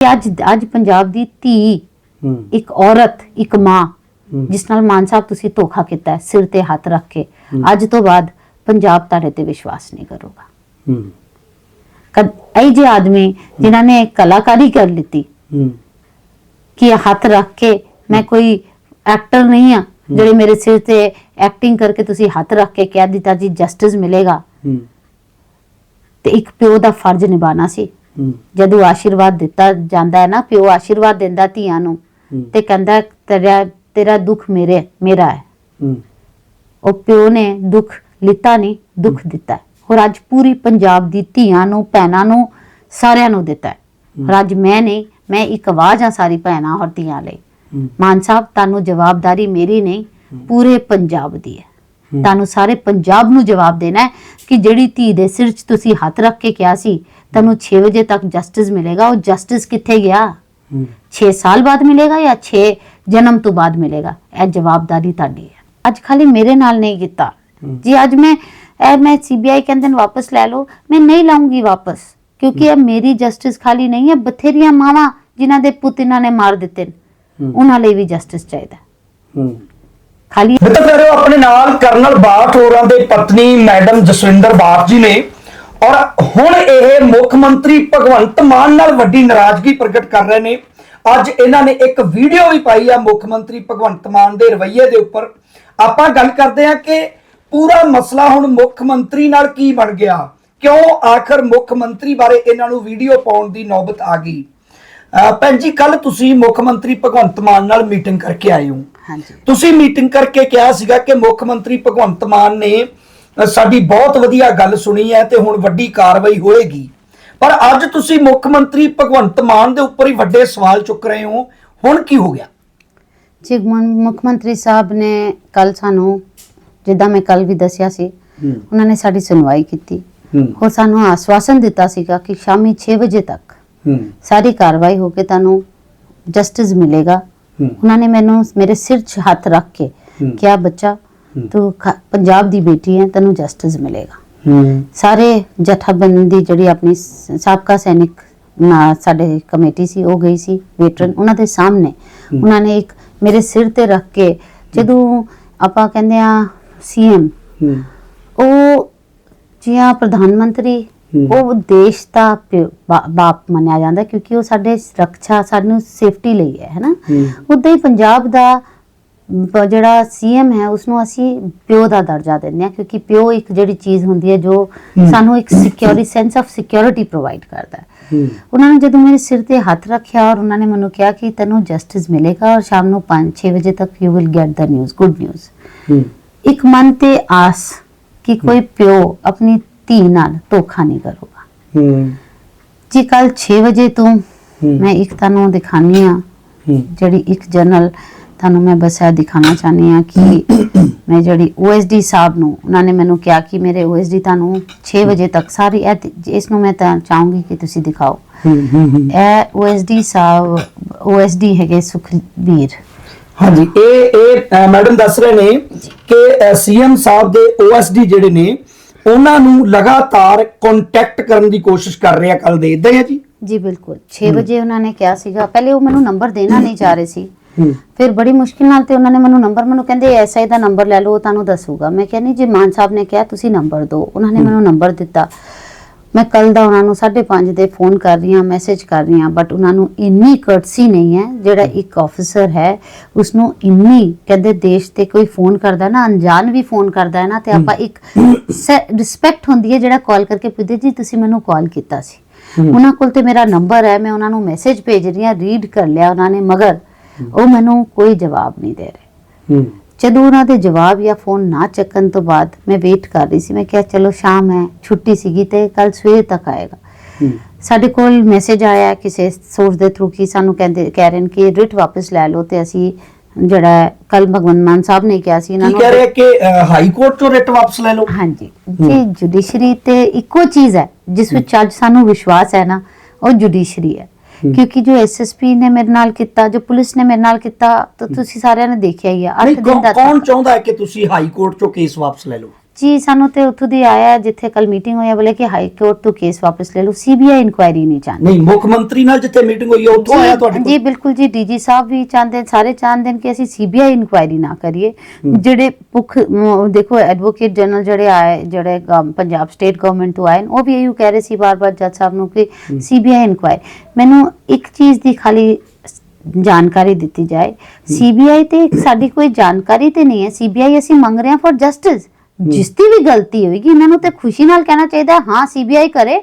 ਕਿ ਅੱਜ ਅੱਜ ਪੰਜਾਬ ਦੀ ਧੀ ਇੱਕ ਔਰਤ ਇੱਕ ਮਾਂ। ਜਿਸ ਨਾਲ ਮਾਨ ਸਾਹਿਬ ਤੁਸੀਂ ਧੋਖਾ ਕੀਤਾ ਹੈ ਸਿਰ ਤੇ ਹੱਥ ਰੱਖ ਕੇ। ਅੱਜ ਤੋਂ ਬਾਅਦ ਪੰਜਾਬ ਤੁਹਾਡੇ ਤੇ ਵਿਸ਼ਵਾਸ ਨਹੀਂ ਕਰੂਗਾ। ਕਦ ਇਹ ਜੇ ਆਦਮੀ ਜਿਨ੍ਹਾਂ ਨੇ ਕਲਾਕਾਰੀ ਕਰ ਹੂੰ। ਕਿ ਹੱਥ ਰੱਖ ਕੇ ਮੈਂ ਕੋਈ ਐਕਟਰ ਨਹੀਂ ਆ ਜਿਹੜੇ ਮੇਰੇ ਸਿਰ ਤੇ ਐਕਟਿੰਗ ਕਰਕੇ ਤੁਸੀਂ ਹੱਥ ਰੱਖ ਕੇ ਕਹਿ ਦਿੱਤਾ ਜੀ ਜਸਟਿਸ ਮਿਲੇਗਾ। ਤੇ ਇੱਕ ਪਿਓ ਦਾ ਫਰਜ਼ ਨਿਭਾਉਣਾ ਸੀ। ਜਦੋਂ ਆਸ਼ੀਰਵਾਦ ਦਿੱਤਾ ਜਾਂਦਾ ਹੈ ਨਾ ਪਿਓ ਆਸ਼ੀਰਵਾਦ ਦਿੰਦਾ ਧੀਆਂ ਨੂੰ। ਤੇ ਕਹਿੰਦਾ ਤੇਰਾ ਤੇਰਾ ਦੁੱਖ ਮੇਰੇ ਮੇਰਾ ਹੈ ਉਹ ਪਿਓ ਨੇ ਦੁੱਖ ਲਿੱਤਾ ਨਹੀਂ ਦੁੱਖ ਦਿੱਤਾ। ਔਰ ਅੱਜ ਪੂਰੀ ਪੰਜਾਬ ਦੀ ਧੀਆਂ ਨੂੰ ਭੈਣਾਂ ਨੂੰ ਸਾਰਿਆਂ ਨੂੰ ਦਿੱਤਾ ਹੈ। ਔਰ ਅੱਜ ਮੈਂ ਨਹੀਂ ਮੈਂ ਇੱਕ ਆਵਾਜ਼ ਆ ਸਾਰੀ ਭੈਣਾਂ ਔਰ ਧੀਆਂ ਲਈ ਮਾਨ ਸਾਹਿਬ ਤੁਹਾਨੂੰ ਜਵਾਬਦਾਰੀ ਮੇਰੀ ਨਹੀਂ ਪੂਰੇ ਪੰਜਾਬ ਦੀ ਹੂੰ। ਤੁਹਾਨੂੰ ਸਾਰੇ ਪੰਜਾਬ ਨੂੰ ਜਵਾਬ ਦੇਣਾ ਹੈ ਕਿ ਜਿਹੜੀ ਧੀ ਦੇ ਸਿਰ 'ਚ ਤੁਸੀਂ ਹੱਥ ਰੱਖ ਕੇ ਕਿਹਾ ਸੀ ਤੁਹਾਨੂੰ 6 ਵਜੇ ਤੱਕ ਜਸਟਿਸ ਮਿਲੇਗਾ ਉਹ ਜਸਟਿਸ ਕਿੱਥੇ ਗਿਆ? ਹੂੰ। 6 ਸਾਲ ਬਾਅਦ ਮਿਲੇਗਾ ਜਾਂ 6 ਜਨਮ ਤੋਂ ਬਾਅਦ ਮਿਲੇਗਾ? ਇਹ ਜਵਾਬਦਾਰੀ ਤੁਹਾਡੀ ਹੈ। ਅੱਜ ਖਾਲੀ ਮੇਰੇ ਨਾਲ ਨਹੀਂ ਕੀਤਾ। ਜੀ ਅੱਜ ਮੈਂ ਇਹ ਮੈਂ ਸੀਬੀਆਈ ਕਹਿੰਦੇ ਨੇ ਵਾਪਸ ਲੈ ਲਓ ਮੈਂ ਨਹੀਂ ਲਾਉਂਗੀ ਵਾਪਸ ਕਿਉਂਕਿ ਇਹ ਮੇਰੀ ਜਸਟਿਸ ਖਾਲੀ ਨਹੀਂ ਹੈ ਬਥੇਰੀਆਂ ਮਾਵਾਂ ਜਿਨ੍ਹਾਂ ਦੇ ਪੁੱਤ ਇਹਨਾਂ ਨੇ ਮਾਰ ਦਿੱਤੇ। ਉਹਨਾਂ ਲਈ ਵੀ ਜਸਟਿਸ ਚਾਹੀਦਾ ਹੈ। ਖਾਲੀ ਆਪਣੇ ਨਾਲ ਕਰਨਲ ਬਾਠ ਹੋਰਾਂ ਦੇ ਪਤਨੀ ਮੈਡਮ ਜਸਵਿੰਦਰ ਬਾਠ ਜੀ ਨੇ ਔਰ ਹੁਣ ਇਹ ਮੁੱਖ ਮੰਤਰੀ ਭਗਵੰਤ ਮਾਨ ਨਾਲ ਵੱਡੀ ਨਾਰਾਜ਼ਗੀ ਪ੍ਰਗਟ ਕਰ ਰਹੇ ਨੇ। ਅੱਜ ਇਹਨਾਂ ਨੇ ਇੱਕ ਵੀਡੀਓ ਵੀ ਪਾਈ ਆ ਮੁੱਖ ਮੰਤਰੀ ਭਗਵੰਤ ਮਾਨ ਦੇ ਰਵੱਈਏ ਦੇ ਉੱਪਰ। ਆਪਾਂ ਗੱਲ ਕਰਦੇ ਹਾਂ ਕਿ ਪੂਰਾ ਮਸਲਾ ਹੁਣ ਮੁੱਖ ਮੰਤਰੀ ਨਾਲ ਕੀ ਬਣ ਗਿਆ? ਕਿਉਂ ਆਖਰ ਮੁੱਖ ਮੰਤਰੀ ਬਾਰੇ ਇਹਨਾਂ ਨੂੰ ਵੀਡੀਓ ਪਾਉਣ ਦੀ ਨੌਬਤ ਆ ਗਈ? ਭੈਣ ਜੀ ਕੱਲ ਤੁਸੀਂ ਮੁੱਖ ਮੰਤਰੀ ਭਗਵੰਤ ਮਾਨ ਨਾਲ ਮੀਟਿੰਗ ਕਰਕੇ ਆਏ ਹੋ। ਹਾਂਜੀ। ਤੁਸੀਂ ਮੀਟਿੰਗ ਕਰਕੇ ਕਿਹਾ ਸੀਗਾ ਕਿ ਮੁੱਖ ਮੰਤਰੀ ਭਗਵੰਤ ਮਾਨ ਨੇ ਸਾਡੀ ਬਹੁਤ ਵਧੀਆ ਗੱਲ ਸੁਣੀ ਹੈ ਤੇ ਹੁਣ ਵੱਡੀ ਕਾਰਵਾਈ ਹੋਏਗੀ। ਪਰ ਅੱਜ ਤੁਸੀਂ ਮੁੱਖ ਮੰਤਰੀ ਭਗਵੰਤ ਮਾਨ ਦੇ ਉੱਪਰ ਹੀ ਵੱਡੇ ਸਵਾਲ ਚੁੱਕ ਰਹੇ ਹੋ। ਹੁਣ ਕੀ ਹੋ ਗਿਆ? ਜੀ ਮੁੱਖ ਮੰਤਰੀ ਸਾਹਿਬ ਨੇ ਕੱਲ ਸਾਨੂੰ ਜਿੱਦਾਂ ਮੈਂ ਕੱਲ ਵੀ ਦੱਸਿਆ ਸੀ ਉਹਨਾਂ ਨੇ ਸਾਡੀ ਸੁਣਵਾਈ ਕੀਤੀ। ਹੂੰ। ਉਹ ਸਾਨੂੰ ਆਸਵਾਸਨ ਦਿੱਤਾ ਸੀਗਾ ਕਿ ਸ਼ਾਮੀ 6 ਵਜੇ ਤੱਕ ਸਾਰੀ ਕਾਰਵਾਈ ਹੋ ਕੇ ਤੁਹਾਨੂੰ ਜਸਟਿਸ ਮਿਲੇਗਾ। ਉਹਨਾਂ ਨੇ ਮੈਨੂੰ ਮੇਰੇ ਸਿਰ 'ਚ ਹੱਥ ਰੱਖ ਕੇ। ਕਿਹਾ ਬੱਚਾ। ਤੂੰ ਪੰਜਾਬ ਦੀ ਬੇਟੀ ਹੈ ਤੈਨੂੰ ਜਸਟਿਸ ਮਿਲੇਗਾ। ਸਾਰੇ ਜਥੇਬੰਦੀ ਜਿਹੜੀ ਆਪਣੀ ਸਾਬਕਾ ਸੈਨਿਕ ਨਾ- ਸਾਡੇ ਕਮੇਟੀ ਸੀ ਉਹ ਗਈ ਸੀ ਵੇਟਰਨ ਉਹਨਾਂ ਦੇ ਸਾਹਮਣੇ। ਉਹਨਾਂ ਨੇ ਇੱਕ ਮੇਰੇ ਸਿਰ ਤੇ ਰੱਖ ਕੇ ਜਦੋਂ ਆਪਾਂ ਕਹਿੰਦੇ ਆ ਸੀਐਮ ਉਹ ਜਿਹਾ ਪ੍ਰਧਾਨ ਮੰਤਰੀ। ਉਹ ਦੇਸ਼ ਦਾ ਬਾਪ ਮੰਨਿਆ ਜਾਂਦਾ ਕਿਉਂਕਿ ਉਹ ਸਾਡੇ ਸੁਰੱਖਿਆ ਸਾਨੂੰ ਸੇਫਟੀ ਲਈ ਹੈ ਹੈਨਾ। ਉਦਾਂ ਹੀ ਪੰਜਾਬ ਦਾ ਬ- ਜਿਹੜਾ ਸੀਐਮ ਹੈ ਉਸ ਨੂੰ ਅਸੀਂ ਪਿਓ ਦਾ ਦਰਜਾ ਦਿੰਦੇ ਹਾਂ ਕਿਉਂਕਿ ਪਿਓ ਇੱਕ ਜਿਹੜੀ ਚੀਜ਼ ਹੁੰਦੀ ਹੈ ਜੋ। ਸਾਨੂੰ ਇੱਕ security sense of security provide ਕਰਦਾ ਹੈ। ਹੂੰ। ਉਹਨਾਂ ਨੇ ਜਦੋਂ ਮੇਰੇ ਸਿਰ ਤੇ ਹੱਥ ਰੱਖਿਆ ਔਰ ਉਹਨਾਂ ਨੇ ਮੈਨੂੰ ਕਿਹਾ ਕਿ ਤੈਨੂੰ ਜਸਟਿਸ ਮਿਲੇਗਾ ਔਰ ਸ਼ਾਮ ਨੂੰ 5-6 ਵਜੇ ਤੱਕ you will get the news good news ਹੂੰ। ਇੱਕ ਮਨ ਤੇ ਆਸ ਕਿ ਕੋਈ ਪਿਓ ਆਪਣੀ ਧੀ ਨਾਲ ਧੋਖਾ ਨਹੀਂ ਕਰੂਗਾ। ਹੂੰ। ਜੀ ਕੱਲ 6 ਵਜੇ ਤੋਂ ਹੂੰ। ਮੈਂ ਇੱਕ ਤੁਹਾਨੂੰ ਦਿਖਾਣੀ ਆ ਹੂੰ। ਜਿਹੜੀ ਇੱਕ ਜਨਰਲ ਤੁਹਾਨੂੰ ਮੈਂ ਬਸ ਇਹ ਦਿਖਾਣਾ ਚਾਹਨੀ ਆ ਕਿ ਮੈਂ ਜਿਹੜੀ OSD ਸਾਹਿਬ ਨੂੰ ਉਹਨਾਂ ਨੇ ਮੈਨੂੰ ਕਿਹਾ ਕਿ ਮੇਰੇ OSD ਤੁਹਾਨੂੰ 6 ਵਜੇ ਤੱਕ ਸਾਰੀ ਇਸ ਨੂੰ ਮੈਂ ਤਾਂ ਚਾਹੂੰਗੀ ਕਿ ਤੁਸੀਂ ਦਿਖਾਓ। ਇਹ OSD ਸਾਹਿਬ OSD ਹੈਗੇ ਸੁਖਬੀਰ। ਹਾਂਜੀ ਇਹ ਇਹ ਮੈਡਮ ਦੱਸ ਰਹੇ ਨੇ ਕਿ ਸੀਐਮ ਸਾਹਿਬ ਦੇ ਓਐਸਡੀ ਜਿਹੜੇ ਨੇ ਉਹਨਾਂ ਨੂੰ ਲਗਾਤਾਰ ਕੰਟੈਕਟ ਕਰਨ ਦੀ ਕੋਸ਼ਿਸ਼ ਕਰ ਰਹੇ ਆ ਕੱਲ ਦੇ ਇਦਾਂ ਹੀ ਜੀ। ਜੀ ਬਿਲਕੁਲ। 6 ਵਜੇ ਉਹਨਾਂ ਨੇ ਕਿਹਾ ਸੀਗਾ। ਪਹਿਲੇ ਉਹ ਮੈਨੂੰ ਨੰਬਰ ਦੇਣਾ ਨਹੀਂ ਚਾਹ ਰਹੇ ਸੀ। ਫਿਰ ਬੜੀ ਮੁਸ਼ਕਿਲ ਨਾਲ ਤੇ ਉਹਨਾਂ ਨੇ ਮੈਨੂੰ ਨੰਬਰ ਮੈਨੂੰ ਕਹਿੰਦੇ ਐਸਆਈ ਦਾ ਨੰਬਰ ਲੈ ਲਓ ਉਹ ਤੁਹਾਨੂੰ ਦੱਸੂਗਾ। ਮੈਂ ਕਿਹਾ ਨਹੀਂ ਜੀ ਮਾਨ ਸਾਹਿਬ ਨੇ ਕਿਹਾ ਤੁਸੀਂ ਨੰਬਰ ਦਿਓ। ਉਹਨਾਂ ਨੇ ਮੈਨੂੰ ਨੰਬਰ ਦਿੱਤਾ। ਮੈਂ ਕੱਲ ਦਾ ਉਹਨਾਂ ਨੂੰ 5:30 ਦੇ ਫੋਨ ਕਰ ਰਹੀ ਹਾਂ ਮੈਸੇਜ ਕਰ ਰਹੀ ਹਾਂ ਬਟ ਉਹਨਾਂ ਨੂੰ ਇੰਨੀ ਕਰਟਸੀ ਨਹੀਂ ਹੈ ਜਿਹੜਾ ਇੱਕ ਆਫੀਸਰ ਹੈ ਉਸ ਨੂੰ ਇੰਨੀ ਕਹਿੰਦੇ ਦੇਸ਼ ਤੇ ਕੋਈ ਫੋਨ ਕਰਦਾ ਨਾ ਅਣਜਾਣ ਵੀ ਫੋਨ ਕਰਦਾ ਹੈ ਨਾ ਤੇ ਆਪਾਂ ਇੱਕ ਰਿਸਪੈਕਟ ਹੁੰਦੀ ਹੈ ਜਿਹੜਾ ਕਾਲ ਕਰਕੇ ਪੁੱਛਦੇ ਜੀ ਤੁਸੀਂ ਮੈਨੂੰ ਕਾਲ ਕੀਤਾ ਸੀ। ਉਹਨਾਂ ਕੋਲ ਤੇ ਮੇਰਾ ਨੰਬਰ ਹੈ ਮੈਂ ਉਹਨਾਂ ਨੂੰ ਮੈਸੇਜ ਭੇਜ ਰਹੀ ਹਾਂ ਰੀਡ ਕਰ ਲਿਆ ਉਹਨਾਂ ਨੇ ਮਗਰ ਉਹ ਮੈਨੂੰ ਕੋਈ ਜਵਾਬ ਨਹੀਂ ਦੇ ਰਹੇ। ਹੂੰ। ਜਦੋਂ ਉਹਨਾਂ ਦੇ ਜਵਾਬ ਜਾਂ ਫੋਨ ਨਾ ਚੱਕਣ ਤੋਂ ਬਾਅਦ ਮੈਂ ਵੇਟ ਕਰ ਰਹੀ ਸੀ ਮੈਂ ਕਿਹਾ ਚਲੋ ਸ਼ਾਮ ਹੈ ਛੁੱਟੀ ਸੀਗੀ ਤੇ ਕੱਲ ਸਵੇਰ ਤੱਕ ਆਏਗਾ। ਸਾਡੇ ਕੋਲ ਮੈਸੇਜ ਆਇਆ ਕਿਸੇ ਸੋਰਸ ਦੇ ਥਰੂ ਕਿ ਸਾਨੂੰ ਕਹਿੰਦੇ ਕਹਿ ਰਹੇ ਨੇ ਕਿ ਰਿਟ ਵਾਪਸ ਲੈ ਲਓ ਤੇ ਅਸੀਂ ਜਿਹੜਾ ਕੱਲ ਭਗਵੰਤ ਮਾਨ ਸਾਹਿਬ ਨੇ ਕਿਹਾ ਸੀ ਇਹਨਾਂ ਕੀ ਕਹਿ ਰਹੇ ਨੂੰ ਕਿ ਹਾਈ ਕੋਰਟ ਤੋਂ ਰਿਟ ਵਾਪਸ ਲੈ ਲਓ? ਹਾਂਜੀ। ਜੀ ਜੁਡੀਸ਼ਰੀ ਤੇ ਇੱਕੋ ਚੀਜ਼ ਹੈ ਜਿਸ ਵਿੱਚ ਅੱਜ ਸਾਨੂੰ ਵਿਸ਼ਵਾਸ ਹੈ ਨਾ ਉਹ ਜੁਡੀਸ਼ਰੀ ਹੂੰ। ਕਿਉਂਕਿ ਜੋ ਐਸਐਸਪੀ ਨੇ ਮੇਰੇ ਨਾਲ ਕੀਤਾ ਜੋ ਪੁਲਿਸ ਨੇ ਮੇਰੇ ਨਾਲ ਕੀਤਾ ਤਾਂ ਤੁਸੀਂ ਸਾਰਿਆਂ ਨੇ ਦੇਖਿਆ ਹੀ ਹੈ 8 ਨਹੀਂ ਦਿਨ ਦਾ ਕੌਣ ਚਾਹੁੰਦਾ ਹੈ ਕਿ ਤੁਸੀਂ ਹਾਈ ਕੋਰਟ ਚੋਂ ਕੇਸ ਵਾਪਸ ਲੈ ਲਓ? ਜੀ ਸਾਨੂੰ ਤੇ ਉੱਥੋਂ ਦੀ ਆਇਆ ਜਿੱਥੇ ਕੱਲ ਮੀਟਿੰਗ ਹੋਈ ਹੈ ਬੋਲੇ ਕਿ ਹਾਈ ਕੋਰਟ ਤੋਂ ਕੇਸ ਵਾਪਸ ਲੈ ਲਓ। ਸੀਬੀਆਈ ਇਨਕੁਆਇਰੀ ਨਹੀਂ ਚਾਹੁੰਦੇ। ਨਹੀਂ ਮੁੱਖ ਮੰਤਰੀ ਨਾਲ ਜਿੱਥੇ ਮੀਟਿੰਗ ਹੋਈ ਹੈ ਉੱਥੋਂ ਆਇਆ ਤੁਹਾਡੇ ਜੀ ਕੋਲ ਬਿਲਕੁਲ ਜੀ ਡੀਜੀ ਸਾਹਿਬ ਵੀ ਚਾਹੁੰਦੇ ਸਾਰੇ ਚਾਹੁੰਦੇ ਕਿ ਅਸੀਂ ਸੀਬੀਆਈ ਇਨਕੁਆਇਰੀ ਨਾ ਕਰੀਏ। ਜਿਹੜੇ ਪੁਖ ਮ, ਦੇਖੋ ਐਡਵੋਕੇਟ ਜਨਰਲ ਜਿਹੜੇ ਆਏ ਜਿਹੜੇ ਪੰਜਾਬ ਸਟੇਟ ਗਵਰਨਮੈਂਟ ਤੋਂ ਆਏ ਉਹ ਵੀ ਇਹੋ ਕਹਿ ਰਹੇ ਸੀ ਬਾਰ-ਬਾਰ ਜੱਜ ਸਾਹਿਬ ਨੂੰ ਕਿ ਸੀਬੀਆਈ ਇਨਕੁਆਇਰੀ ਮੈਨੂੰ ਇੱਕ ਚੀਜ਼ ਦੀ ਖਾਲੀ ਜਾਣਕਾਰੀ ਦਿੱਤੀ ਜਾਏ। ਸੀਬੀਆਈ ਤੇ ਸਾਡੀ ਕੋਈ ਜਾਣਕਾਰੀ ਤੇ ਨਹੀਂ ਹੈ। ਸੀਬੀਆਈ ਅਸੀਂ ਮੰਗ ਰਹੇ ਹਾਂ ਫॉर ਜਸਟਿਸ ਜਿਸ ਦੀ ਵੀ ਗਲਤੀ ਹੋਏਗੀ ਇਹਨਾਂ ਨੂੰ ਤੇ ਖੁਸ਼ੀ ਨਾਲ ਕਹਿਣਾ ਚਾਹੀਦਾ ਹੈ, ਹਾਂ ਸੀਬੀਆਈ ਕਰੇ।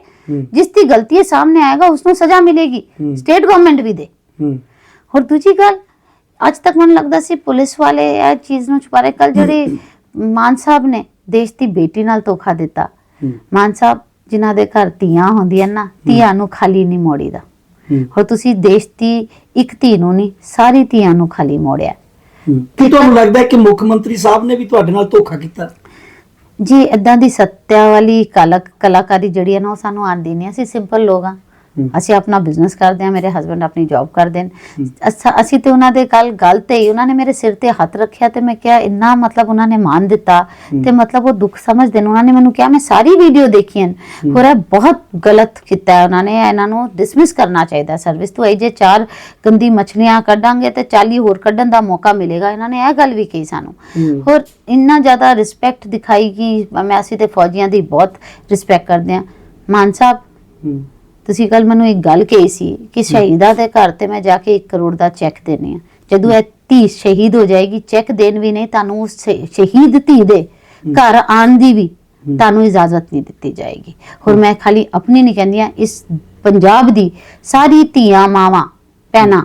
ਜਿਸ ਦੀ ਗਲਤੀ ਹੈ ਸਾਹਮਣੇ ਆਏਗਾ ਉਸ ਨੂੰ ਸਜ਼ਾ ਮਿਲੇਗੀ। ਸਟੇਟ ਗਵਰਨਮੈਂਟ ਵੀ ਦੇ। ਹੋਰ ਦੂਜੀ ਗੱਲ ਅੱਜ ਤੱਕ ਮੈਨੂੰ ਲੱਗਦਾ ਸੀ ਪੁਲਿਸ ਵਾਲੇ ਇਹ ਚੀਜ਼ ਨੂੰ ਛੁਪਾ ਰਹੇ ਕੱਲ ਜਿਹੜੇ ਮਾਨ ਸਾਹਿਬ ਨੇ ਦੇਸ਼ ਦੀ ਬੇਟੀ ਨਾਲ ਧੋਖਾ ਦਿੱਤਾ। ਮਾਨ ਸਾਹਿਬ ਜਿਨ੍ਹਾਂ ਦੇ ਘਰ ਧੀਆਂ ਹੁੰਦੀਆਂ ਨਾ ਧੀਆਂ ਨੂੰ ਖਾਲੀ ਨਹੀਂ ਮੋੜੀਦਾ। ਹੋਰ ਤੁਸੀਂ ਦੇਸ਼ ਦੀ ਇੱਕ ਧੀ ਨੂੰ ਨਹੀਂ ਸਾਰੀ ਧੀਆਂ ਨੂੰ ਖਾਲੀ ਮੋੜਿਆ। ਕੀ ਤੁਹਾਨੂੰ ਲੱਗਦਾ ਹੈ ਕਿ ਮੁੱਖ ਮੰਤਰੀ ਸਾਹਿਬ ਨੇ ਵੀ ਤੁਹਾਡੇ ਨਾਲ ਧੋਖਾ ਕੀਤਾ? ਜੀ ਇਦਾਂ ਦੀ ਸੱਤਿਆ ਵਾਲੀ ਕਲਕ ਕਲਾਕਾਰੀ ਜਿਹੜੀ ਹੈ ਨਾ ਉਹ ਸਾਨੂੰ ਆਉਂਦੀ ਨਹੀਂ। ਅਸੀਂ ਸਿੰਪਲ ਲੋਕ ਆ ਅਸੀਂ ਆਪਣਾ ਬਿਜ਼ਨਸ ਕਰਦੇ ਆ ਮੇਰੇ ਹਸਬੰਡ ਆਪਣੀ ਜੌਬ ਕਰਦੇ ਨੇ। ਅਸੀਂ ਤੇ ਉਹਨਾਂ ਦੇ ਕੱਲ ਗੱਲ ਤੇ ਹੀ ਉਹਨਾਂ ਨੇ ਮੇਰੇ ਸਿਰ ਤੇ ਹੱਥ ਰੱਖਿਆ ਤੇ ਮੈਂ ਕਿਹਾ ਇੰਨਾ ਮਤਲਬ ਉਹਨਾਂ ਨੇ ਮਾਨ ਦਿੱਤਾ ਤੇ ਮਤਲਬ ਉਹ ਦੁੱਖ ਸਮਝਦੇ ਨੇ। ਉਹਨਾਂ ਨੇ ਮੈਨੂੰ ਕਿਹਾ, ਮੈਂ ਸਾਰੀ ਵੀਡੀਓ ਦੇਖੀ ਹੋਰ ਇਹ ਬਹੁਤ ਗਲਤ ਕੀਤਾ ਉਹਨਾਂ ਨੇ। ਇਹਨਾਂ ਨੂੰ ਡਿਸਮਿਸ ਕਰਨਾ ਚਾਹੀਦਾ ਸਰਵਿਸ ਤੋਂ। ਇਹ ਜੇ ਚਾਰ ਗੰਦੀ ਮਛਲੀਆਂ ਕੱਢਾਂਗੇ ਤੇ 40 ਹੋਰ ਕੱਢਣ ਦਾ ਮੌਕਾ ਮਿਲੇਗਾ। ਇਹਨਾਂ ਨੇ ਇਹ ਗੱਲ ਵੀ ਕਹੀ ਸਾਨੂੰ। ਹੋਰ ਇੰਨਾ ਜ਼ਿਆਦਾ ਰਿਸਪੈਕਟ ਦਿਖਾਈ ਕਿ ਮੈਂ ਅਸੀਂ ਤੇ ਫੌਜੀਆਂ ਦੀ ਬਹੁਤ ਰਿਸਪੈਕਟ ਕਰਦੇ ਆ ਮਾਨ ਸਾਹਿਬ ਤੁਸੀਂ ਕੱਲ ਮੈਨੂੰ ਇੱਕ ਗੱਲ ਕਹੀ ਸੀ ਕਿ ਸ਼ਹੀਦਾਂ ਦੇ ਘਰ ਤੇ ਮੈਂ ਜਾ ਕੇ 1 ਕਰੋੜ ਦਾ ਚੈੱਕ ਦੇਣੀ ਆ ਜਦੋਂ ਇਹ ਧੀ ਸ਼ਹੀਦ ਹੋ ਜਾਏਗੀ ਚੈੱਕ ਦੇਣ ਵੀ ਨਹੀਂ ਤੁਹਾਨੂੰ ਸ਼ਹੀਦ ਧੀ ਦੇ ਘਰ ਆਉਣ ਦੀ ਵੀ ਤੁਹਾਨੂੰ ਇਜਾਜ਼ਤ ਨਹੀਂ ਦਿੱਤੀ ਜਾਏਗੀ। ਹੋਰ ਮੈਂ ਖਾਲੀ ਆਪਣੀ ਨਹੀਂ ਕਹਿੰਦੀ ਆ ਇਸ ਪੰਜਾਬ ਦੀ ਸਾਰੀ ਧੀਆਂ ਮਾਵਾਂ ਭੈਣਾਂ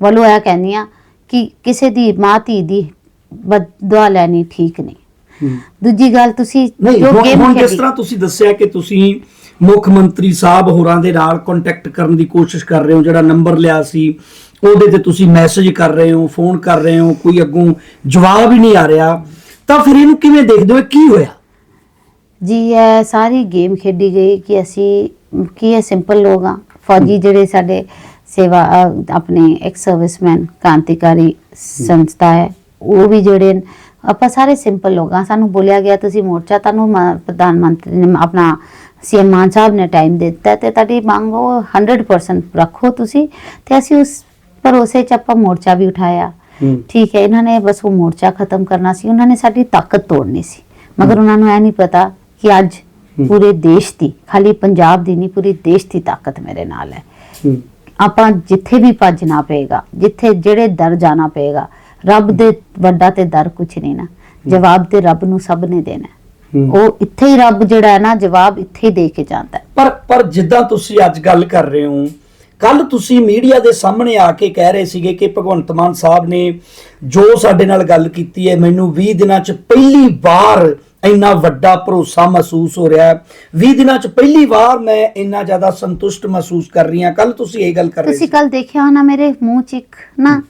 ਵੱਲੋਂ ਇਹ ਕਹਿੰਦੀ ਆ ਕਿ ਕਿਸੇ ਦੀ ਮਾਂ ਧੀ ਦੀ ਬਦਦੁਆ ਲੈਣੀ ਠੀਕ ਨਹੀਂ। ਦੂਜੀ ਗੱਲ ਤੁਸੀਂ ਜੋ ਗੇਮ ਹੁਣ ਜਿਸ ਖੇਡੀ ਤਰ੍ਹਾਂ ਤੁਸੀਂ ਦੱਸਿਆ ਕਿ ਤੁਸੀਂ ਮੁੱਖ ਮੰਤਰੀ ਸਾਹਿਬ ਹੋਰਾਂ ਦੇ ਨਾਲ ਕੰਟੈਕਟ ਕਰਨ ਦੀ ਕੋਸ਼ਿਸ਼ ਕਰ ਰਹੇ ਹੋ ਜਿਹੜਾ ਨੰਬਰ ਲਿਆ ਸੀ ਉਹਦੇ ਤੇ ਤੁਸੀਂ ਮੈਸੇਜ ਕਰ ਰਹੇ ਹੋ ਫੋਨ ਕਰ ਰਹੇ ਹੋ ਕੋਈ ਅੱਗੋਂ ਜਵਾਬ ਹੀ ਨਹੀਂ ਆ ਰਿਹਾ। ਤਾਂ ਫਿਰ ਇਹਨੂੰ ਕਿਵੇਂ ਦੇਖਦੇ ਹੋ? ਕੀ ਹੋਇਆ? ਜੀ ਇਹ ਸਾਰੀ ਗੇਮ ਖੇਡੀ ਗਈ ਕਿ ਅਸੀਂ ਕੀ ਇਹ ਸਿੰਪਲ ਲੋਕ ਆ। ਫੌਜੀ ਜਿਹੜੇ ਸਾਡੇ ਸੇਵਾ ਆਪਣੇ ਐਕਸ ਸਰਵਿਸਮੈਨ ਕਾਂਤੀਕਾਰੀ ਸੰਸਥਾ ਹੈ ਉਹ ਵੀ ਜਿਹੜੇ ਆਪਾਂ ਸਾਰੇ ਸਿੰਪਲ ਲੋਕ ਆ। ਸਾਨੂੰ ਬੋਲਿਆ ਗਿਆ ਤੁਸੀਂ ਮੋਰਚਾ ਤੁਹਾਨੂੰ ਪ੍ਰਧਾਨ ਮੰਤਰੀ ਨੇ ਆਪਣਾ ਸੀਐਮ ਮਾਨ ਸਾਹਿਬ ਨੇ ਟਾਈਮ ਦਿੱਤਾ ਤੇ ਤੁਹਾਡੀ ਮੰਗ ਉਹ 100% ਰੱਖੋ ਤੁਸੀਂ ਤੇ ਅਸੀਂ ਉਸ ਭਰੋਸੇ ਚ ਆਪਾਂ ਮੋਰਚਾ ਵੀ ਉਠਾਇਆ। ਠੀਕ ਹੈ ਇਹਨਾਂ ਨੇ ਬਸ ਉਹ ਮੋਰਚਾ ਖਤਮ ਕਰਨਾ ਸੀ ਉਹਨਾਂ ਨੇ ਸਾਡੀ ਤਾਕਤ ਤੋੜਨੀ ਸੀ। ਮਗਰ ਉਹਨਾਂ ਨੂੰ ਇਹ ਨਹੀਂ ਪਤਾ ਕਿ ਅੱਜ। ਪੂਰੇ ਦੇਸ਼ ਦੀ ਖਾਲੀ ਪੰਜਾਬ ਦੀ ਨਹੀਂ ਪੂਰੀ ਦੇਸ਼ ਦੀ ਤਾਕਤ ਮੇਰੇ ਨਾਲ ਹੈ। ਆਪਾਂ ਜਿੱਥੇ ਵੀ ਭੱਜਣਾ ਪਏਗਾ ਜਿੱਥੇ ਜਿਹੜੇ ਦਰ ਜਾਣਾ ਪਏਗਾ ਰੱਬ ਦੇ ਵੱਡਾ ਤੇ ਦਰ ਕੁਛ ਨਹੀਂ ਨਾ। ਜਵਾਬ ਤੇ ਰੱਬ ਨੂੰ ਸਭ ਨੇ ਦੇਣਾ। ਉਹ ਇੱਥੇ ਹੀ ਰੱਬ ਜਿਹੜਾ ਹੈ ਨਾ ਜਵਾਬ ਇੱਥੇ ਹੀ ਦੇ ਕੇ ਜਾਂਦਾ ਹੈ। ਪਰ ਪਰ ਜਿੱਦਾਂ ਤੁਸੀਂ ਅੱਜ ਗੱਲ ਕਰ ਰਹੇ ਹੋ ਕੱਲ ਤੁਸੀਂ ਮੀਡੀਆ ਦੇ ਸਾਹਮਣੇ ਆ ਕੇ ਕਹਿ ਰਹੇ ਸੀਗੇ ਕਿ ਭਗਵੰਤ ਮਾਨ ਸਾਹਿਬ ਨੇ ਜੋ ਸਾਡੇ ਨਾਲ ਗੱਲ ਕੀਤੀ ਹੈ ਮੈਨੂੰ 20 ਦਿਨਾਂ 'ਚ ਪਹਿਲੀ ਵਾਰ ਇੰਨਾ ਵੱਡਾ ਭਰੋਸਾ ਮਹਿਸੂਸ ਹੋ ਰਿਹਾ ਹੈ। 20 ਦਿਨਾਂ 'ਚ ਪਹਿਲੀ ਵਾਰ ਮੈਂ ਇੰਨਾ ਜ਼ਿਆਦਾ ਸੰਤੁਸ਼ਟ ਮਹਿਸੂਸ ਕਰ ਰਹੀ ਹਾਂ। ਕੱਲ ਤੁਸੀਂ ਇਹ ਗੱਲ ਕਰ ਰਹੇ ਤੁਸੀਂ ਸੀ। ਕੱਲ ਦੇਖਿਆ ਹੋਣਾ ਮੇਰੇ ਮੂੰਹ 'ਚ ਇੱਕ ਨਾ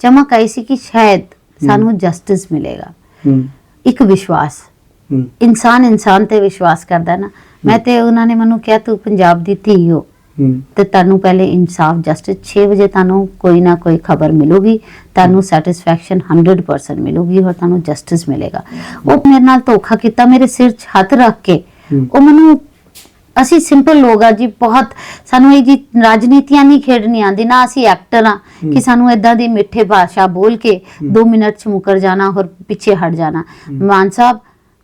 ਚਮਕ ਆਈ ਸੀ ਕਿ ਸ਼ਾਇਦ ਸਾਨੂੰ ਜਸਟਿਸ ਮਿਲੇਗਾ। ਇੱਕ ਵਿਸ਼ਵਾਸ। ਇਨਸਾਨ ਇਨਸਾਨ ਤੇ ਵਿਸ਼ਵਾਸ ਕਰਦਾ ਨਾ। ਮੈਂ ਤੇ ਉਹਨਾਂ ਨੇ ਮੈਨੂੰ ਕਿਹਾ ਤੂੰ ਪੰਜਾਬ ਦੀ ਧੀ ਹੋ। ਤੇ ਤੁਹਾਨੂੰ ਪਹਿਲੇ ਇਨਸਾਫ ਜਸਟਿਸ 6 ਵਜੇ ਤੁਹਾਨੂੰ ਕੋਈ ਨਾ ਕੋਈ ਖਬਰ ਮਿਲੂਗੀ। ਤੁਹਾਨੂੰ ਸੈਟੀਸਫੈਕਸ਼ਨ 100% ਮਿਲੂਗੀ ਔਰ ਤੁਹਾਨੂੰ ਜਸਟਿਸ ਮਿਲੇਗਾ। ਉਹ ਮੇਰੇ ਨਾਲ ਧੋਖਾ ਕੀਤਾ ਮੇਰੇ ਸਿਰ 'ਚ ਹੱਥ ਰੱਖ ਕੇ। ਉਹ ਮੈਨੂੰ ਅਸੀਂ ਸਿੰਪਲ ਲੋਕ ਆ ਜੀ ਬਹੁਤ ਸਾਨੂੰ ਇਹ ਜੀ ਰਾਜਨੀਤੀਆਂ ਨਹੀਂ ਖੇਡਣੀ ਆਂਦੀ ਨਾ ਅਸੀਂ ਐਕਟਰ ਆ ਕਿ ਸਾਨੂੰ ਇਦਾਂ ਦੀ ਮਿੱਠੇ ਭਾਸ਼ਾ ਬੋਲ ਕੇ 2 ਮਿੰਟ ਚ ਮੁਕਰ ਜਾਣਾ ਹੋਰ ਪਿੱਛੇ ਹਟ ਜਾਣਾ। ਮਾਨ ਸਾਹਿਬ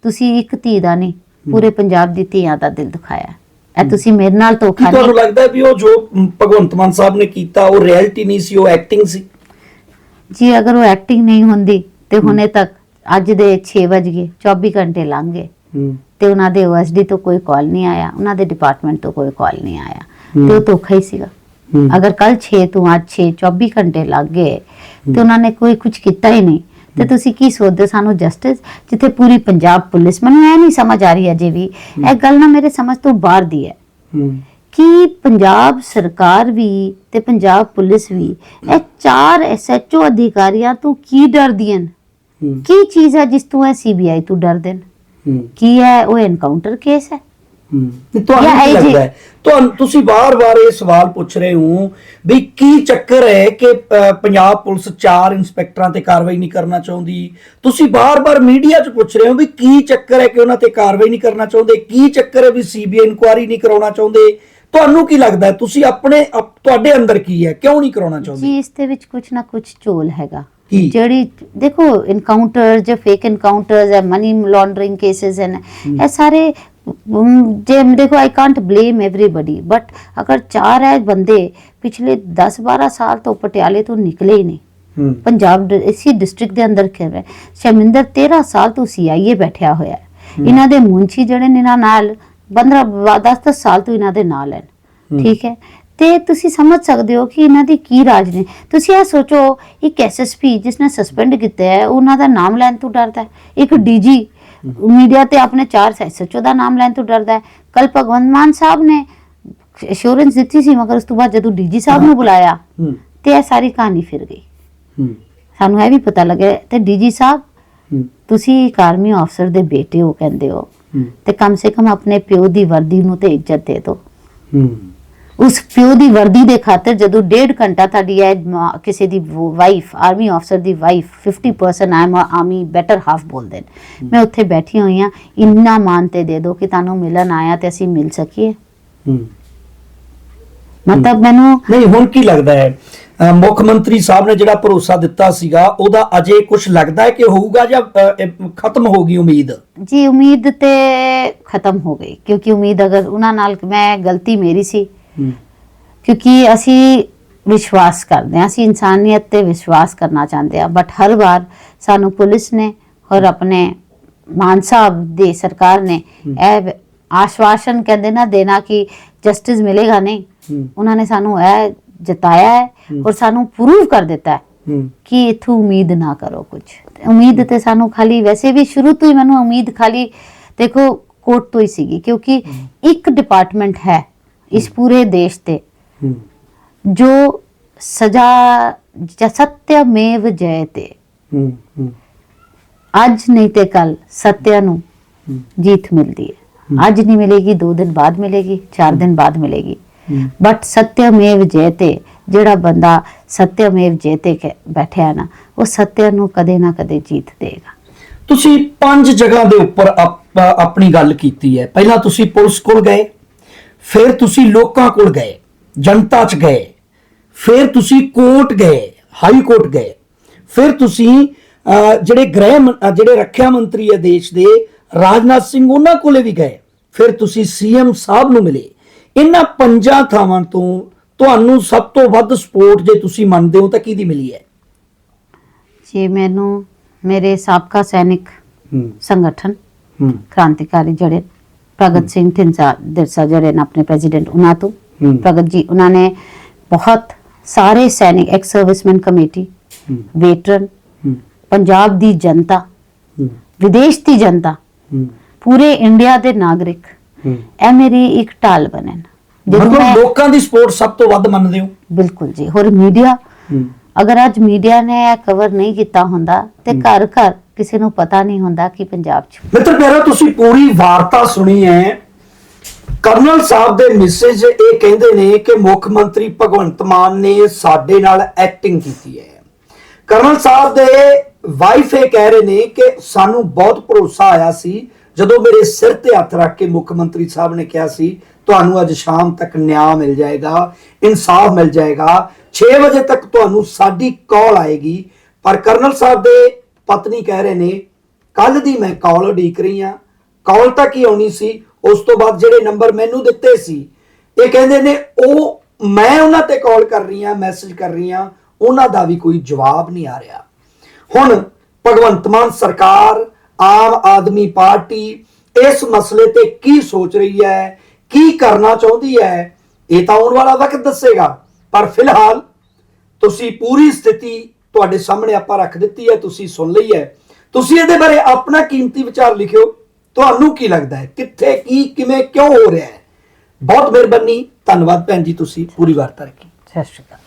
ਤੁਸੀਂ ਇੱਕ ਧੀ ਦਾ ਨਹੀਂ ਪੂਰੇ ਪੰਜਾਬ ਦੀ ਧੀਆਂ ਦਾ ਦਿਲ ਦੁਖਾਇਆ। ਇਹ ਤੁਸੀਂ ਮੇਰੇ ਨਾਲ ਧੋਖਾ ਤੁਹਾਨੂੰ ਨਹੀਂ ਲੱਗਦਾ ਹੈ ਵੀ ਉਹ ਜੋ ਭਗਵੰਤ ਮਾਨ ਸਾਹਿਬ ਨੇ ਕੀਤਾ ਉਹ ਰਿਐਲਿਟੀ ਨਹੀਂ ਸੀ ਉਹ ਐਕਟਿੰਗ ਸੀ? ਜੀ ਅਗਰ ਉਹ ਐਕਟਿੰਗ ਨਹੀਂ ਹੁੰਦੀ ਤੇ ਹੁਣੇ ਤੱਕ ਅੱਜ ਦੇ 6 ਵਜ ਗਏ 24 ਘੰਟੇ ਲੰਘ ਗਏ। ਤੇ ਉਹਨਾਂ ਦੇ ਓਐਸਡੀ ਤੋਂ ਕੋਈ ਕਾਲ ਨਹੀਂ ਆਇਆ ਉਹਨਾਂ ਦੇ ਡਿਪਾਰਟਮੈਂਟ ਤੋਂ ਕੋਈ ਕਾਲ ਨਹੀਂ ਆਇਆ। ਤੇ ਉਹ ਧੋਖਾ ਹੀ ਸੀਗਾ। ਅਗਰ ਕੱਲ 6 ਤੋਂ ਅੱਜ 6 24 ਘੰਟੇ ਲੱਗ ਗਏ ਤੇ ਉਹਨਾਂ ਨੇ ਕੋਈ ਕੁਝ ਕੀਤਾ ਹੀ ਨਹੀਂ। ਤੇ ਤੁਸੀਂ ਕੀ ਸੋਚਦੇ ਸਾਨੂੰ ਜਸਟਿਸ ਜਿੱਥੇ ਪੂਰੀ ਪੰਜਾਬ ਪੁਲਿਸ ਮੈਨੂੰ ਇਹ ਨਹੀਂ ਸਮਝ ਆ ਰਹੀ ਅਜੇ ਵੀ। ਇਹ ਗੱਲ ਨਾ ਮੇਰੇ ਸਮਝ ਤੋਂ ਬਾਹਰ ਦੀ ਹੈ। ਕਿ ਪੰਜਾਬ ਸਰਕਾਰ ਵੀ ਤੇ ਪੰਜਾਬ ਪੁਲਿਸ ਵੀ ਇਹ ਚਾਰ ਐਸਐਚਓ ਅਧਿਕਾਰੀਆਂ ਤੋਂ ਕੀ ਡਰਦੀਆਂ ਨੇ ਹੂੰ। ਕੀ ਚੀਜ਼ ਹੈ ਜਿਸ ਤੋਂ ਇਹ ਸੀਬੀਆਈ ਤੋਂ ਡਰਦੇ ਨੇ ਕੀ ਹੈ ਉਹ ਐਨਕਾਊਂਟਰ ਕੇਸ ਹੈ? ਹੂੰ। ਤੁਹਾਨੂੰ ਕੀ ਲੱਗਦਾ ਹੈ? ਤੁਹਾਨੂੰ ਤੁਸੀਂ ਵਾਰ-ਵਾਰ ਇਹ ਸਵਾਲ ਪੁੱਛ ਰਹੇ ਹੋ ਵੀ ਕੀ ਚੱਕਰ ਹੈ ਕਿ ਪੰਜਾਬ ਪੁਲਿਸ ਚਾਰ ਇੰਸਪੈਕਟਰਾਂ ਤੇ ਕਾਰਵਾਈ ਨਹੀਂ ਕਰਨਾ ਚਾਹੁੰਦੀ? ਤੁਸੀਂ ਵਾਰ-ਵਾਰ ਮੀਡੀਆ 'ਚ ਪੁੱਛ ਰਹੇ ਹੋ ਵੀ ਕੀ ਚੱਕਰ ਹੈ ਕਿ ਉਹਨਾਂ ਤੇ ਕਾਰਵਾਈ ਨਹੀਂ ਕਰਨਾ ਚਾਹੁੰਦੇ? ਕੀ ਚੱਕਰ ਹੈ ਵੀ ਸੀਬੀਆਈ ਇਨਕੁਆਇਰੀ ਨਹੀਂ ਕਰਾਉਣਾ ਚਾਹੁੰਦੇ? ਤੁਹਾਨੂੰ ਕੀ ਲੱਗਦਾ? ਤੁਸੀਂ ਆਪਣੇ ਤੁਹਾਡੇ ਅੰਦਰ ਕੀ ਹੈ? ਕਿਉਂ ਨਹੀਂ ਕਰਾਉਣਾ ਚਾਹੁੰਦੇ? ਜੀ ਇਸ ਦੇ ਵਿੱਚ ਕੁਝ ਨਾ ਕੁਝ ਝੋਲ ਹੈਗਾ? ਜਿਹੜੀ ਦੇਖੋ ਇਨਕਾਊਂਟਰ ਜੇ ਫੇਕ ਇਨਕਾਊਂਟਰਸ ਹੈ ਮਨੀ ਲਾਂਡਰਿੰਗ ਕੇसेस ਹਨ ਇਹ ਸਾਰੇ ਜੇ ਦੇਖੋ I can't blame everybody but ਅਗਰ ਚਾਰ ਹੈ ਬੰਦੇ ਪਿਛਲੇ 10 12 ਸਾਲ ਤੋਂ ਪਟਿਆਲੇ ਤੋਂ ਨਿਕਲੇ ਹੀ ਨਹੀਂ ਹੂੰ ਪੰਜਾਬ ਡ- ਇਸੀ ਡਿਸਟ੍ਰਿਕਟ ਦੇ ਅੰਦਰ ਕਰ ਰਿਹਾ ਸ਼ਮਿੰਦਰ 13 ਸਾਲ ਤੋਂ ਸੀਆਈਏ ਬੈਠਿਆ ਹੋਇਆ ਹੈ ਇਹਨਾਂ ਦੇ ਮੁੰਚੀ ਜਿਹੜੇ ਨੇ ਇਹਨਾਂ ਨਾਲ 15 10 10 ਸਾਲ ਤੋਂ ਇਹਨਾਂ ਦੇ ਨਾਲ ਹਨ ਹਮ। ਠੀਕ ਹੈ ਤੇ ਤੁਸੀਂ ਸਮਝ ਸਕਦੇ ਹੋ ਕਿ ਇਹਨਾਂ ਦੀ ਕੀ ਰਾਜ ਨੇ ਤੁਸੀਂ ਇਹ ਸੋਚੋ ਇੱਕ ਐਸਐਸਪੀ ਜਿਸਨੇ ਸਸਪੈਂਡ ਕੀਤਾ ਹੈ ਉਹਨਾਂ ਦਾ ਨਾਮ ਲੈਣ ਤੋਂ ਡਰਦਾ ਹੈ ਇੱਕ ਡੀਜੀ ਮੀਡੀਆ ਤੇ ਆਪਣੇ ਚਾਰ ਐਸਐਚਓ ਦਾ ਨਾਮ ਲੈਣ ਤੋਂ ਡਰਦਾ ਹੈ। ਕੱਲ ਭਗਵੰਤ ਮਾਨ ਸਾਹਿਬ ਨੇ ਅਸ਼ੋਰੈਂਸ ਦਿੱਤੀ ਸੀ ਮਗਰ ਉਸ ਤੋਂ ਬਾਅਦ ਜਦੋਂ ਡੀਜੀ ਸਾਹਿਬ ਨੂੰ ਬੁਲਾਇਆ ਤੇ ਇਹ ਸਾਰੀ ਕਹਾਣੀ ਫਿਰ ਗਈ। ਸਾਨੂੰ ਇਹ ਵੀ ਪਤਾ ਲੱਗਿਆ ਤੇ ਡੀਜੀ ਸਾਹਿਬ ਤੁਸੀਂ ਆਰਮੀ ਅਫਸਰ ਦੇ ਬੇਟੇ ਹੋ ਕਹਿੰਦੇ ਹੋ। ਤੇ ਕਮ ਸੇ ਕਮ ਆਪਣੇ ਪਿਓ ਦੀ ਵਰਦੀ ਨੂੰ ਤੇ ਇੱਜ਼ਤ ਦੇ ਦਿਓ। ਉਸ ਪਿਓ ਦੀ ਵਰਦੀ ਦੇ ਖਾਤਰ ਜਦੋਂ ਡੇਢ ਘੰਟਾ ਤੁਹਾਡੀ ਮਾਂ- ਕਿਸੇ ਦੀ ਵਾਈਫ ਆਰਮੀ ਅਫਸਰ ਦੀ ਵਾਈਫ 50% ਆਮ ਆਰਮੀ ਬੈਟਰ ਹਾਫ ਬੋਲਦੇ ਨੇ ਮੈਂ ਉੱਥੇ ਬੈਠੀ ਹੋਈ ਆ ਇੰਨਾ ਮਾਨ ਤੇ ਦੇ ਦਿਓ ਕਿ ਤੁਹਾਨੂੰ ਮਿਲਣ ਆਇਆ ਤੇ ਅਸੀਂ ਮਿਲ ਸਕੀਏ ਮਤਲਬ ਮੈਨੂੰ ਨਹੀਂ ਹੁਣ ਕੀ ਲੱਗਦਾ ਹੈ ਮੁੱਖ ਮੰਤਰੀ ਸਾਹਿਬ ਨੇ ਜਿਹੜਾ ਭਰੋਸਾ ਦਿੱਤਾ ਸੀਗਾ ਉਹਦਾ ਅਜੇ ਕੁਝ ਲੱਗਦਾ ਹੈ ਕਿ ਹੋਊਗਾ ਜਾਂ ਖਤਮ ਹੋ ਗਈ ਉਮੀਦ ਜੀ ਉਮੀਦ ਤੇ ਖਤਮ ਹੋ ਗਈ ਕਿਉਂਕਿ ਉਮੀਦ ਅਗਰ ਉਹਨਾਂ ਨਾਲ ਮੈਂ ਗਲਤੀ ਮੇਰੀ ਸੀ ਕਿਉਂਕਿ ਅਸੀਂ ਵਿਸ਼ਵਾਸ ਕਰਦੇ ਹਾਂ, ਅਸੀਂ ਇਨਸਾਨੀਅਤ ਤੇ ਵਿਸ਼ਵਾਸ ਕਰਨਾ ਚਾਹੁੰਦੇ ਹਾਂ ਬਟ ਹਰ ਵਾਰ ਸਾਨੂੰ ਪੁਲਿਸ ਨੇ ਔਰ ਆਪਣੇ ਮਾਨ ਸਾਹਿਬ ਦੀ ਸਰਕਾਰ ਨੇ ਇਹ ਆਸ਼ਵਾਸਨ ਕਹਿੰਦੇ ਨਾ ਦੇਣਾ ਕਿ ਜਸਟਿਸ ਮਿਲੇਗਾ ਨਹੀਂ। ਉਹਨਾਂ ਨੇ ਸਾਨੂੰ ਇਹ ਜਤਾਇਆ ਹੈ ਔਰ ਸਾਨੂੰ ਪ੍ਰੂਵ ਕਰ ਦਿੱਤਾ ਹੈ ਕਿ ਇਥੋਂ ਉਮੀਦ ਨਾ ਕਰੋ ਕੁਝ ਉਮੀਦ ਤੇ ਸਾਨੂੰ ਖਾਲੀ ਵੈਸੇ ਵੀ ਸ਼ੁਰੂ ਤੋਂ ਹੀ ਮੈਨੂੰ ਉਮੀਦ ਖਾਲੀ ਦੇਖੋ ਕੋਰਟ ਤੋਂ ਹੀ ਸੀਗੀ ਕਿਉਂਕਿ ਇੱਕ ਡਿਪਾਰਟਮੈਂਟ ਹੈ ਇਸ ਪੂਰੇ ਦੇਸ਼ ਤੇ। ਹੂੰ। ਜੋ ਸਜ਼ਾ ਜ- ਸਤਿਅਮੇਵ ਜਯਤੇ ਅੱਜ ਨਹੀਂ ਤੇ ਕੱਲ ਸਤਿਆ ਨੂੰ ਜੀਤ ਮਿਲਦੀ ਹੈ। ਅੱਜ ਨਹੀਂ ਮਿਲੇਗੀ 2 ਦਿਨ ਬਾਅਦ ਮਿਲੇਗੀ 4 ਦਿਨ ਬਾਅਦ ਮਿਲੇਗੀ। ਬਟ ਸਤਿਅਮੇਵ ਜਯਤੇ ਜਿਹੜਾ ਬੰਦਾ ਸਤਿਅਮੇਵ ਜਯਤੇ ਕੇ ਬੈਠਿਆ ਹੈ ਨਾ ਉਹ ਸਤਿਆ ਨੂੰ ਕਦੇ ਨਾ ਕਦੇ ਜੀਤ ਦੇਗਾ। ਤੁਸੀਂ ਪੰਜ ਜਗ੍ਹਾ ਦੇ ਉੱਪਰ ਆਪ- ਆਪਣੀ ਗੱਲ ਕੀਤੀ ਹੈ। ਪਹਿਲਾਂ ਤੁਸੀਂ ਪੁਲਿਸ ਕੋਲ ਗਏ ਫਿਰ ਤੁਸੀਂ ਲੋਕਾਂ ਕੋਲ ਗਏ ਜਨਤਾ 'ਚ ਗਏ ਫਿਰ ਤੁਸੀਂ ਕੋਰਟ ਗਏ ਹਾਈ ਕੋਰਟ ਗਏ ਫਿਰ ਤੁਸੀਂ ਜਿਹੜੇ ਗ੍ਰਹਿ ਜਿਹੜੇ ਰੱਖਿਆ ਮੰਤਰੀ ਹੈ ਦੇਸ਼ ਦੇ ਰਾਜਨਾਥ ਸਿੰਘ ਉਹਨਾਂ ਕੋਲੇ ਵੀ ਗਏ ਫਿਰ ਤੁਸੀਂ ਸੀਐਮ ਸਾਹਿਬ ਨੂੰ ਮਿਲੇ। ਇਹਨਾਂ ਪੰਜਾਂ ਥਾਵਾਂ ਤੋਂ ਤੁਹਾਨੂੰ ਸਭ ਤੋਂ ਵੱਧ ਸਪੋਰਟ ਜੇ ਤੁਸੀਂ ਮੰਨਦੇ ਹੋ ਤਾਂ ਕਿਹਦੀ ਮਿਲੀ ਹੈ? ਜੇ ਮੈਨੂੰ ਮੇਰੇ ਸਾਬਕਾ ਸੈਨਿਕ ਸੰਗਠਨ ਕ੍ਰਾਂਤੀਕਾਰੀ ਜਿਹੜੇ ਭਗਤ ਸਿੰਘ ਢਿੰਸਾ ਦਿਰਸਾ ਜਿਹੜੇ ਨੇ ਆਪਣੇ ਪ੍ਰੈਜ਼ੀਡੈਂਟ ਉਹਨਾਂ ਤੋਂ। ਭਗਤ ਜੀ ਉਹਨਾਂ ਨੇ ਬਹੁਤ ਸਾਰੇ ਸੈਨਿਕ ex serviceman committee veteran Punjab ਦੀ ਜਨਤਾ ਵਿਦੇਸ਼ ਦੀ ਜਨਤਾ ਪੂਰੇ ਇੰਡੀਆ ਦੇ ਨਾਗਰਿਕ ਇਹ ਮੇਰੀ ਇੱਕ ਢਾਲ ਬਣੇ ਨੇ ਜਦੋਂ ਮਤਲਬ ਮੈਂ ਲੋਕਾਂ ਦੀ ਸਪੋਰਟ ਸਭ ਤੋਂ ਵੱਧ ਮੰਨਦੇ ਹੋ? ਬਿਲਕੁਲ ਜੀ ਹੋਰ ਮੀਡੀਆ ਅਗਰ ਅੱਜ ਮੀਡੀਆ ਨੇ ਇਹ ਕਵਰ ਨਹੀਂ ਕੀਤਾ ਹੁੰਦਾ ਤੇ ਘਰ ਘਰ ਕਿਸੇ ਨੂੰ ਪਤਾ ਨਹੀਂ ਹੁੰਦਾ ਕਿ ਪੰਜਾਬ 'ਚ ਮਿੱਤਰ ਪਿਆਰਾ, ਤੁਸੀਂ ਪੂਰੀ ਵਾਰਤਾ ਸੁਣੀ ਹੈ। ਕਰਨਲ ਸਾਹਿਬ ਦੇ ਮੈਸੇਜ ਇਹ ਕਹਿੰਦੇ ਨੇ ਕਿ ਮੁੱਖ ਮੰਤਰੀ ਭਗਵੰਤ ਮਾਨ ਨੇ ਸਾਡੇ ਨਾਲ ਐਕਟਿੰਗ ਕੀਤੀ ਹੈ। ਕਰਨਲ ਸਾਹਿਬ ਦੇ ਵਾਈਫ ਇਹ ਕਹਿ ਰਹੇ ਨੇ ਕਿ ਸਾਨੂੰ ਬਹੁਤ ਭਰੋਸਾ ਆਇਆ ਸੀ, ਜਦੋਂ ਮੇਰੇ ਸਿਰ ਤੇ ਹੱਥ ਰੱਖ ਕੇ ਮੁੱਖ ਮੰਤਰੀ ਸਾਹਿਬ ਨੇ ਕਿਹਾ ਸੀ, ਤੁਹਾਨੂੰ ਅੱਜ ਸ਼ਾਮ ਤੱਕ ਨਿਆਂ ਮਿਲ ਜਾਏਗਾ, ਇਨਸਾਫ ਮਿਲ ਜਾਏਗਾ 6 ਵਜੇ ਤੱਕ ਤੁਹਾਨੂੰ ਸਾਡੀ ਕਾਲ ਆਏਗੀ। ਪਰ ਕਰਨਲ ਸਾਹਿਬ ਦੇ ਪਤਨੀ ਕਹਿ ਰਹੇ ਨੇ ਕੱਲ ਦੀ ਮੈਂ ਕਾਲ ਉਡੀਕ ਰਹੀ ਹਾਂ। ਕਾਲ ਤਾਂ ਕੀ ਆਉਣੀ ਸੀ? ਉਸ ਤੋਂ ਬਾਅਦ ਜਿਹੜੇ ਨੰਬਰ ਮੈਨੂੰ ਦਿੱਤੇ ਸੀ, ਇਹ ਕਹਿੰਦੇ ਨੇ, ਉਹ ਮੈਂ ਉਹਨਾਂ ਤੇ ਕਾਲ ਕਰ ਰਹੀ ਹਾਂ, ਮੈਸੇਜ ਕਰ ਰਹੀ ਹਾਂ, ਉਹਨਾਂ ਦਾ ਵੀ ਕੋਈ ਜਵਾਬ ਨਹੀਂ ਆ ਰਿਹਾ। ਹੁਣ ਭਗਵੰਤ ਮਾਨ ਸਰਕਾਰ, ਆਮ ਆਦਮੀ ਪਾਰਟੀ ਇਸ ਮਸਲੇ ਤੇ ਕੀ ਸੋਚ ਰਹੀ ਹੈ, ਕੀ ਕਰਨਾ ਚਾਹੁੰਦੀ ਹੈ, ਇਹ ਤਾਂ ਆਉਣ ਵਾਲਾ ਵਕਤ ਦੱਸੇਗਾ। ਪਰ ਫਿਲਹਾਲ ਤੁਸੀਂ ਪੂਰੀ ਸਥਿਤੀ ਤੁਹਾਡੇ ਸਾਹਮਣੇ ਆਪਾਂ ਰੱਖ ਦਿੱਤੀ ਹੈ, ਤੁਸੀਂ ਸੁਣ ਲਈ ਹੈ। ਤੁਸੀਂ ਇਹਦੇ ਬਾਰੇ ਆਪਣਾ ਕੀਮਤੀ ਵਿਚਾਰ ਲਿਖਿਓ। ਤੁਹਾਨੂੰ ਕੀ ਲੱਗਦਾ ਹੈ? ਕਿੱਥੇ, ਕੀ, ਕਿਵੇਂ, ਕਿਉਂ ਹੋ ਰਿਹਾ ਹੈ? ਬਹੁਤ ਮਿਹਰਬਾਨੀ। ਧੰਨਵਾਦ ਭੈਣ ਜੀ ਤੁਸੀਂ। ਪੂਰੀ ਵਾਰਤਾ ਰੱਖੀ। ਸਤਿ ਸ਼੍ਰੀ ਅਕਾਲ।